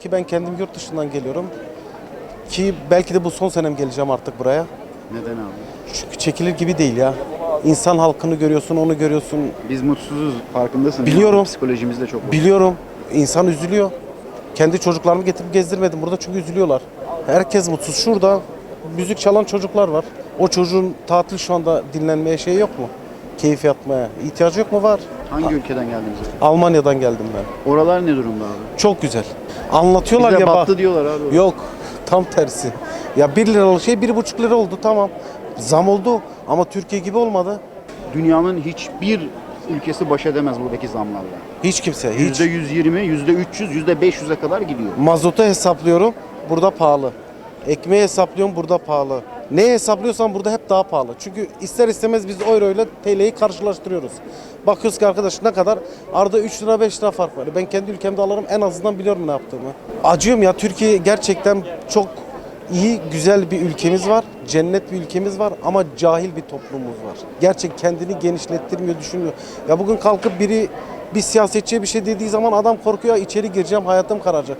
Ki ben kendim yurt dışından geliyorum. Ki belki de bu son senem geleceğim artık buraya. Neden abi? Çünkü çekilir gibi değil ya. İnsan halkını görüyorsun, onu görüyorsun. Biz mutsuzuz farkındasın. Biliyorum. Psikolojimiz de çok bozuk. Biliyorum. İnsan üzülüyor. Kendi çocuklarımı getirip gezdirmedim burada çünkü üzülüyorlar. Herkes mutsuz. Şurada müzik çalan çocuklar var. O çocuğun tatil şu anda dinlenmeye şey yok mu? Keyif yapmaya. ihtiyacı yok mu? Var. Hangi ülkeden geldiniz? Almanya'dan geldim ben. Oralar ne durumda abi? Çok güzel. Anlatıyorlar Bize ya bak. battı diyorlar abi. Yok. Tam tersi. Ya 1 liralık şey 1,5 lira oldu tamam. Zam oldu ama Türkiye gibi olmadı. Dünyanın hiçbir ülkesi baş edemez buradaki zamlarla. Hiç kimse. Hiç. %120, %300, %500'e kadar gidiyor. Mazotu hesaplıyorum. Burada pahalı. Ekmeği hesaplıyorum. Burada pahalı. Neyi hesaplıyorsan burada hep daha pahalı. Çünkü ister istemez biz euro ile TL'yi karşılaştırıyoruz. Bakıyoruz ki arkadaş ne kadar? Arada 3 lira 5 lira fark var. Ben kendi ülkemde alırım en azından biliyorum ne yaptığımı. Acıyorum ya Türkiye gerçekten çok iyi, güzel bir ülkemiz var. Cennet bir ülkemiz var ama cahil bir toplumumuz var. Gerçek kendini genişlettirmiyor, düşünmüyor. Ya bugün kalkıp biri bir siyasetçiye bir şey dediği zaman adam korkuyor içeri gireceğim hayatım kararacak.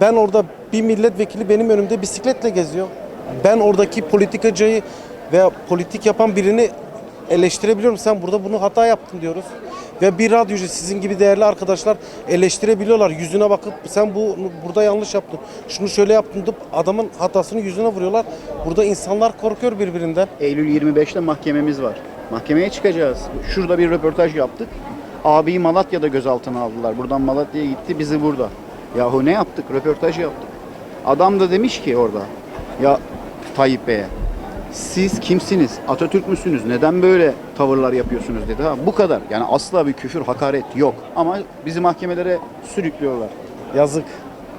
Ben orada bir milletvekili benim önümde bisikletle geziyor. Ben oradaki politikacıyı veya politik yapan birini eleştirebiliyorum. Sen burada bunu hata yaptın diyoruz. Ve bir radyocu sizin gibi değerli arkadaşlar eleştirebiliyorlar. Yüzüne bakıp sen bu burada yanlış yaptın. Şunu şöyle yaptın deyip adamın hatasını yüzüne vuruyorlar. Burada insanlar korkuyor birbirinden. Eylül 25'te mahkememiz var. Mahkemeye çıkacağız. Şurada bir röportaj yaptık. Abiyi Malatya'da gözaltına aldılar. Buradan Malatya'ya gitti, bizi burada. Yahu ne yaptık? Röportaj yaptık. Adam da demiş ki orada, ya Tayyip Bey'e, siz kimsiniz? Atatürk müsünüz? Neden böyle tavırlar yapıyorsunuz dedi. Ha, bu kadar. Yani asla bir küfür, hakaret yok. Ama bizi mahkemelere sürüklüyorlar. Yazık.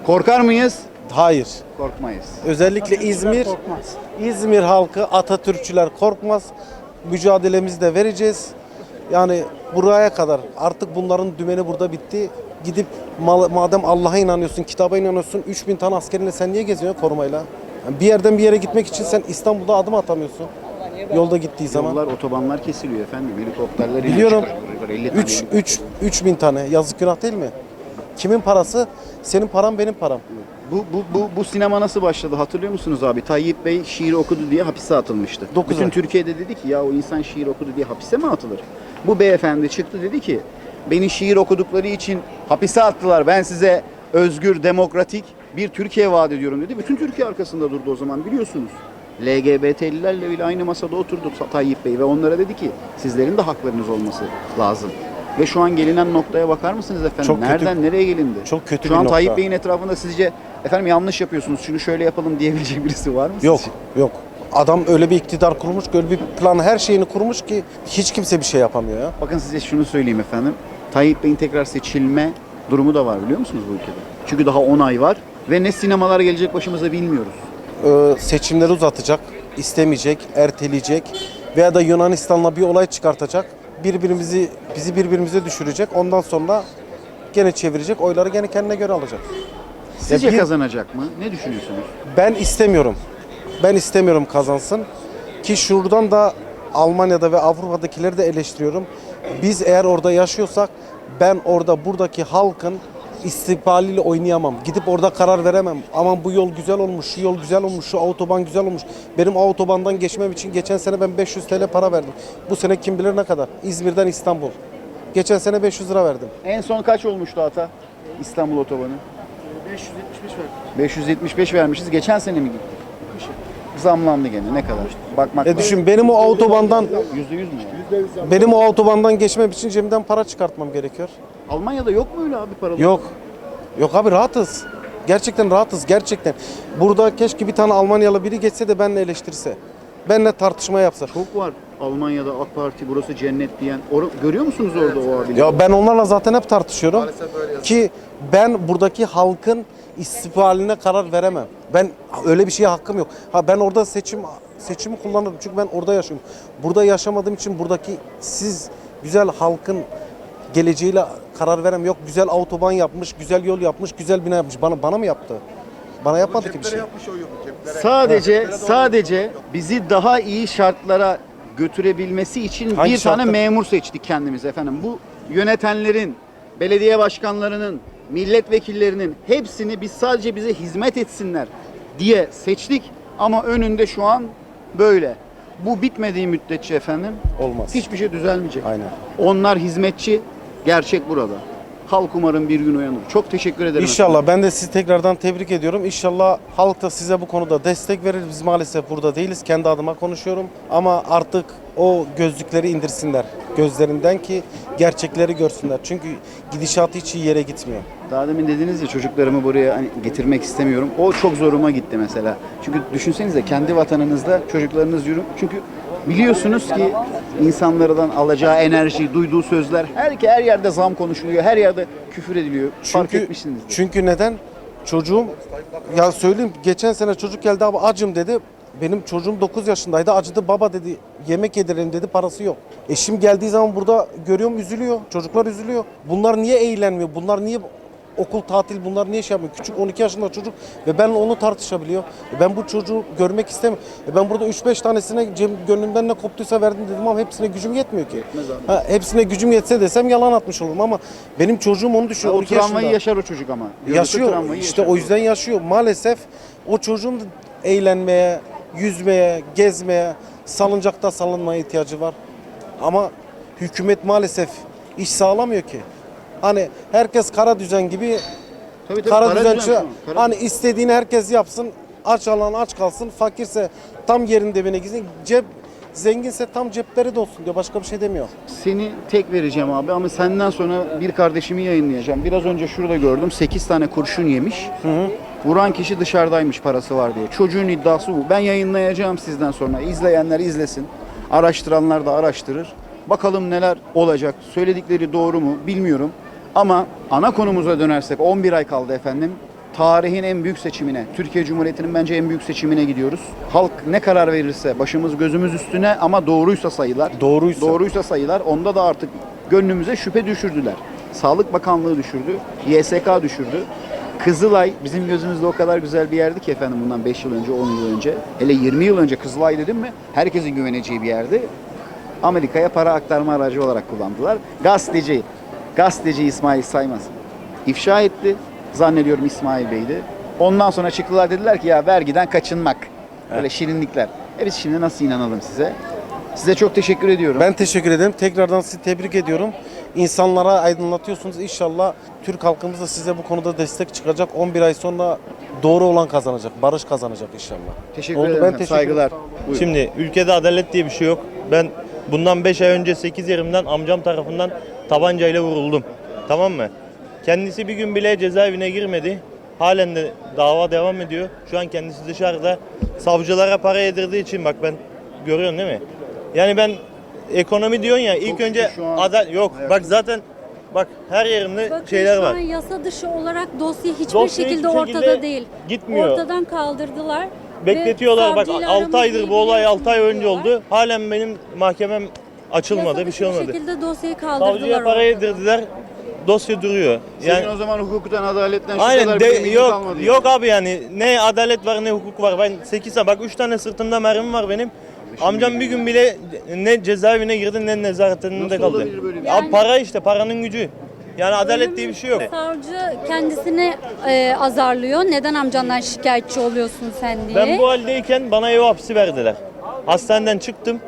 Korkar mıyız? Hayır. Korkmayız. Özellikle İzmir, İzmir halkı Atatürkçüler korkmaz. Mücadelemizi de vereceğiz. Yani buraya kadar artık bunların dümeni burada bitti. Gidip ma- madem Allah'a inanıyorsun, kitaba inanıyorsun, 3000 tane askerinle sen niye geziyorsun korumayla? Yani bir yerden bir yere gitmek için sen İstanbul'da adım atamıyorsun. Yolda gittiği zaman. Yollar, otobanlar kesiliyor efendim. Helikopterler Biliyorum. 50 tane 3 3 3000 tane yazık günah değil mi? Kimin parası? Senin param benim param. Bu, bu, bu, bu sinema nasıl başladı hatırlıyor musunuz abi? Tayyip Bey şiir okudu diye hapise atılmıştı. Dokuz Bütün ay. Türkiye'de dedi ki ya o insan şiir okudu diye hapise mi atılır? Bu beyefendi çıktı dedi ki beni şiir okudukları için hapise attılar. Ben size özgür, demokratik bir Türkiye vaat ediyorum dedi. Bütün Türkiye arkasında durdu o zaman biliyorsunuz. LGBT'lilerle bile aynı masada oturdu Tayyip Bey ve onlara dedi ki sizlerin de haklarınız olması lazım. Ve şu an gelinen noktaya bakar mısınız efendim? Çok kötü- Nereden nereye gelindi? çok kötü Şu an Tayyip nokta. Bey'in etrafında sizce efendim yanlış yapıyorsunuz şunu şöyle yapalım diyebilecek birisi var mı? Yok, sizce? yok. Adam öyle bir iktidar kurmuş, öyle bir plan her şeyini kurmuş ki hiç kimse bir şey yapamıyor ya. Bakın size şunu söyleyeyim efendim. Tayyip Bey'in tekrar seçilme durumu da var biliyor musunuz bu ülkede? Çünkü daha 10 ay var ve ne sinemalar gelecek başımıza bilmiyoruz. Ee, seçimleri uzatacak, istemeyecek, erteleyecek veya da Yunanistan'la bir olay çıkartacak. Birbirimizi bizi birbirimize düşürecek. Ondan sonra gene çevirecek. Oyları gene kendine göre alacak. Sizce bir- kazanacak mı? Ne düşünüyorsunuz? Ben istemiyorum. Ben istemiyorum kazansın. Ki şuradan da Almanya'da ve Avrupa'dakileri de eleştiriyorum. Biz eğer orada yaşıyorsak ben orada buradaki halkın istikbaliyle oynayamam. Gidip orada karar veremem. Aman bu yol güzel olmuş, şu yol güzel olmuş, şu otoban güzel olmuş. Benim otobandan geçmem için geçen sene ben 500 TL para verdim. Bu sene kim bilir ne kadar. İzmir'den İstanbul. Geçen sene 500 lira verdim. En son kaç olmuştu hata? İstanbul otobanı. 575 verdim. 575 vermişiz. Geçen sene mi gitti? Zamlandı gene. Ne kadar? Bakmak E düşün benim o otobandan %100 mü? ya? benim o otobandan geçmem için cebimden para çıkartmam gerekiyor. Almanya'da yok mu öyle abi paralar? Yok. Yok abi rahatız. Gerçekten rahatız gerçekten. Burada keşke bir tane Almanyalı biri geçse de benle eleştirse. Benle tartışma yapsa. Çok var. Almanya'da AK Parti burası cennet diyen. Or- görüyor musunuz orada o abileri? Ya ben onlarla zaten hep tartışıyorum. Ki ben buradaki halkın istikbaline karar veremem. Ben öyle bir şeye hakkım yok. Ha ben orada seçim seçimi kullanırım çünkü ben orada yaşıyorum. Burada yaşamadığım için buradaki siz güzel halkın geleceğiyle karar verem yok. Güzel otoban yapmış, güzel yol yapmış, güzel bina yapmış. Bana bana mı yaptı? Bana yapmadı ki bir şey. yapmış o yolu ceplere. Sadece sadece bizi daha iyi şartlara götürebilmesi için Hangi bir tane şartlar? memur seçtik kendimize efendim. Bu yönetenlerin, belediye başkanlarının milletvekillerinin hepsini biz sadece bize hizmet etsinler diye seçtik ama önünde şu an böyle. Bu bitmediği müddetçe efendim Olmaz. hiçbir şey düzelmeyecek. Aynen. Onlar hizmetçi, gerçek burada. Halk umarım bir gün uyanır. Çok teşekkür ederim. İnşallah ben de sizi tekrardan tebrik ediyorum. İnşallah halk da size bu konuda destek verir. Biz maalesef burada değiliz. Kendi adıma konuşuyorum. Ama artık o gözlükleri indirsinler gözlerinden ki gerçekleri görsünler. Çünkü gidişatı hiç iyi yere gitmiyor. Daha demin dediniz ya çocuklarımı buraya hani getirmek istemiyorum. O çok zoruma gitti mesela. Çünkü düşünsenize kendi vatanınızda çocuklarınız yürü. Çünkü biliyorsunuz ki insanlardan alacağı enerji, duyduğu sözler her her yerde zam konuşuluyor. Her yerde küfür ediliyor. Fark Çünkü etmişsinizdir. çünkü neden? Çocuğum ya söyleyeyim geçen sene çocuk geldi abi acım dedi. Benim çocuğum 9 yaşındaydı. Acıdı baba dedi. Yemek yedirelim dedi. Parası yok. Eşim geldiği zaman burada görüyorum üzülüyor. Çocuklar üzülüyor. Bunlar niye eğlenmiyor? Bunlar niye okul tatil bunlar niye şey yapmıyor? Küçük 12 yaşında çocuk ve benle onu tartışabiliyor. E ben bu çocuğu görmek istemiyorum. E ben burada 3-5 tanesine cem- gönlümden ne koptuysa verdim dedim ama hepsine gücüm yetmiyor ki. Ha, hepsine gücüm yetse desem yalan atmış olurum ama benim çocuğum onu düşünüyor. o 12 travmayı yaşında. yaşar o çocuk ama. Gördüğü Yaşıyor. İşte yaşar. o yüzden yaşıyor. Maalesef o çocuğun eğlenmeye, yüzmeye, gezmeye, salıncakta salınmaya ihtiyacı var. Ama hükümet maalesef iş sağlamıyor ki. Hani herkes kara düzen gibi Tabii, tabii, kara düzen düzen şu- kara hani istediğini herkes yapsın. Aç alan aç kalsın. Fakirse tam yerinde evine gitsin. Cep zenginse tam cepleri de olsun diyor. Başka bir şey demiyor. Seni tek vereceğim abi ama senden sonra bir kardeşimi yayınlayacağım. Biraz önce şurada gördüm 8 tane kurşun yemiş. Vuran kişi dışarıdaymış parası var diye. Çocuğun iddiası bu. Ben yayınlayacağım sizden sonra. İzleyenler izlesin. Araştıranlar da araştırır. Bakalım neler olacak. Söyledikleri doğru mu bilmiyorum. Ama ana konumuza dönersek 11 ay kaldı efendim. Tarihin en büyük seçimine, Türkiye Cumhuriyeti'nin bence en büyük seçimine gidiyoruz. Halk ne karar verirse başımız gözümüz üstüne ama doğruysa sayılar. Doğruysa. Doğruysa sayılar onda da artık gönlümüze şüphe düşürdüler. Sağlık Bakanlığı düşürdü, YSK düşürdü. Kızılay bizim gözümüzde o kadar güzel bir yerdi ki efendim bundan 5 yıl önce, 10 yıl önce. Hele 20 yıl önce Kızılay dedim mi herkesin güveneceği bir yerdi. Amerika'ya para aktarma aracı olarak kullandılar. Gazeteci, gazeteci İsmail Saymaz ifşa etti. Zannediyorum İsmail Bey'di. Ondan sonra çıktılar dediler ki ya vergiden kaçınmak. Böyle şirinlikler. E biz şimdi nasıl inanalım size? Size çok teşekkür ediyorum. Ben teşekkür ederim. Tekrardan sizi tebrik ediyorum. İnsanlara aydınlatıyorsunuz. İnşallah Türk halkımız da size bu konuda destek çıkacak. 11 ay sonra doğru olan kazanacak. Barış kazanacak inşallah. teşekkür Oldu, ederim. ben teşekkür Saygılar. Buyurun. Şimdi ülkede adalet diye bir şey yok. Ben bundan 5 ay önce 8 yerimden amcam tarafından tabancayla vuruldum. Tamam mı? Kendisi bir gün bile cezaevine girmedi. Halen de dava devam ediyor. Şu an kendisi dışarıda. Savcılara para yedirdiği için bak ben görüyorsun değil mi? Yani ben ekonomi diyorsun ya ilk Çok önce şu an- adal yok bak zaten bak her yerimde Bakın şeyler şu var. an yasa dışı olarak dosya hiçbir Dosya şekilde hiçbir ortada şekilde değil. gitmiyor. Ortadan kaldırdılar. Bekletiyorlar bak savcıyla 6 aramız aydır bu olay 6 ay önce oldu. Halen benim mahkemem açılmadı bir şey olmadı. şekilde dosyayı kaldırdılar. Savcıya para yedirdiler. Dosya duruyor. Senin Yani o zaman hukuktan, adaletten şu aynen kadar de, bir yok kalmadı yok yani. abi yani ne adalet var ne hukuk var. Ben 8 tane bak 3 tane sırtımda mermi var benim. Amcam bir gün bile ne cezaevine girdi ne nezaretinde Nasıl kaldı. olabilir böyle bir şey? Abi para işte paranın gücü. Yani adalet diye bir şey yok. Savcı kendisini e, azarlıyor. Neden amcandan şikayetçi oluyorsun sen diye. Ben bu haldeyken bana ev hapsi verdiler. Hastaneden çıktım.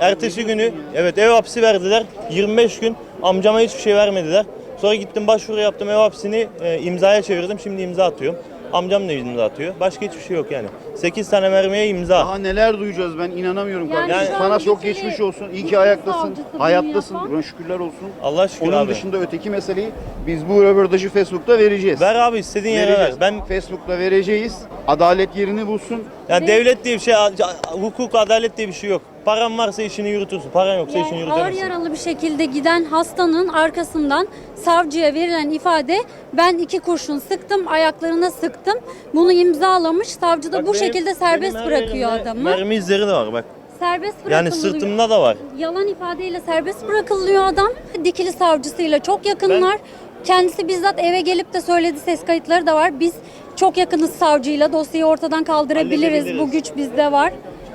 Ertesi günü evet ev hapsi verdiler. 25 gün amcama hiçbir şey vermediler. Sonra gittim başvuru yaptım ev hapsini e, imzaya çevirdim. Şimdi imza atıyorum. Amcam da imza atıyor. Başka hiçbir şey yok yani. 8 tane mermiye imza. Daha neler duyacağız ben inanamıyorum Yani kardeşim. şu Sana an çok geçmiş olsun. İyi ki ayaktasın. savcısı bunu Hayattasın. yapan- Buna şükürler olsun. Allah şükür Onun abi. dışında öteki meseleyi biz bu röportajı Facebook'ta vereceğiz. Ver abi istediğin yere ver. vereceğiz. Ben Facebook'ta vereceğiz. Adalet yerini bulsun. yani devlet diye bir şey, hukuk, adalet diye bir şey yok. Paran varsa işini yürütürsün. Paran yoksa işini Yani ağır yürütemezsin. yaralı bir şekilde giden hastanın arkasından savcıya verilen ifade ben iki kurşun sıktım ayaklarına sıktım bunu imzalamış savcı da Bak bu benim- şekilde serbest benim her bırakıyor yerimde adamı. Mermi izleri de var bak. Serbest Yani bırakılıyor. sırtımda da var. Yalan ifadeyle serbest bırakılıyor adam. Dikili savcısıyla çok yakınlar. Kendisi bizzat eve gelip de söyledi ses kayıtları da var. Biz çok yakınız savcıyla dosyayı ortadan kaldırabiliriz. Halledebiliriz. Bu güç bizde var.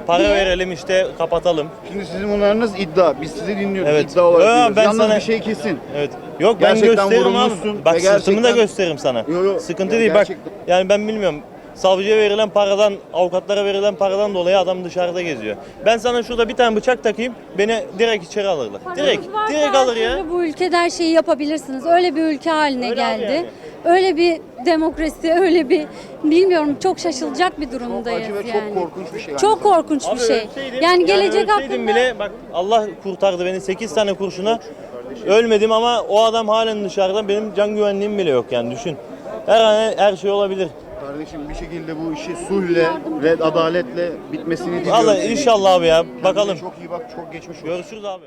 Para diye. verelim işte kapatalım. Şimdi sizin bunlarınız iddia. Biz sizi dinliyoruz. Evet. İddia olarak Yo, dinliyoruz. ben Yalnız sana- bir şey kesin. Evet. Yok ben Gerçekten gösteririm vurulmuşsun abi. Bak ve sırtımı da gerçekten- gösteririm sana. Yo, yo. Sıkıntı Ya değil gerçekten- bak. Yani ben bilmiyorum. Savcıya verilen paradan, avukatlara verilen paradan dolayı adam dışarıda geziyor. Ben sana şurada bir tane bıçak takayım, beni direkt içeri alırlar. Direkt, Paranız varsa direkt her alır ya. türlü Bu ülkede her şeyi yapabilirsiniz. Öyle bir ülke haline Öyle abi geldi. yani. Öyle bir demokrasi, öyle bir bilmiyorum çok şaşılacak bir durumdayız acı ve çok yani. korkunç bir şey. Çok korkunç bir Abi şey. ölseydim- Yani gelecek ölseydim hakkında bile bak Allah kurtardı beni 8 tane kurşuna. Ölmedim ama o adam halen dışarıda. Benim can güvenliğim bile yok yani düşün. Her an her şey olabilir. Kardeşim bir şekilde bu işi sulhle ve adaletle bitmesini diliyoruz. Vallahi inşallah abi ya. Bakalım. Çok iyi bak çok geçmiş olsun. Görüşürüz abi.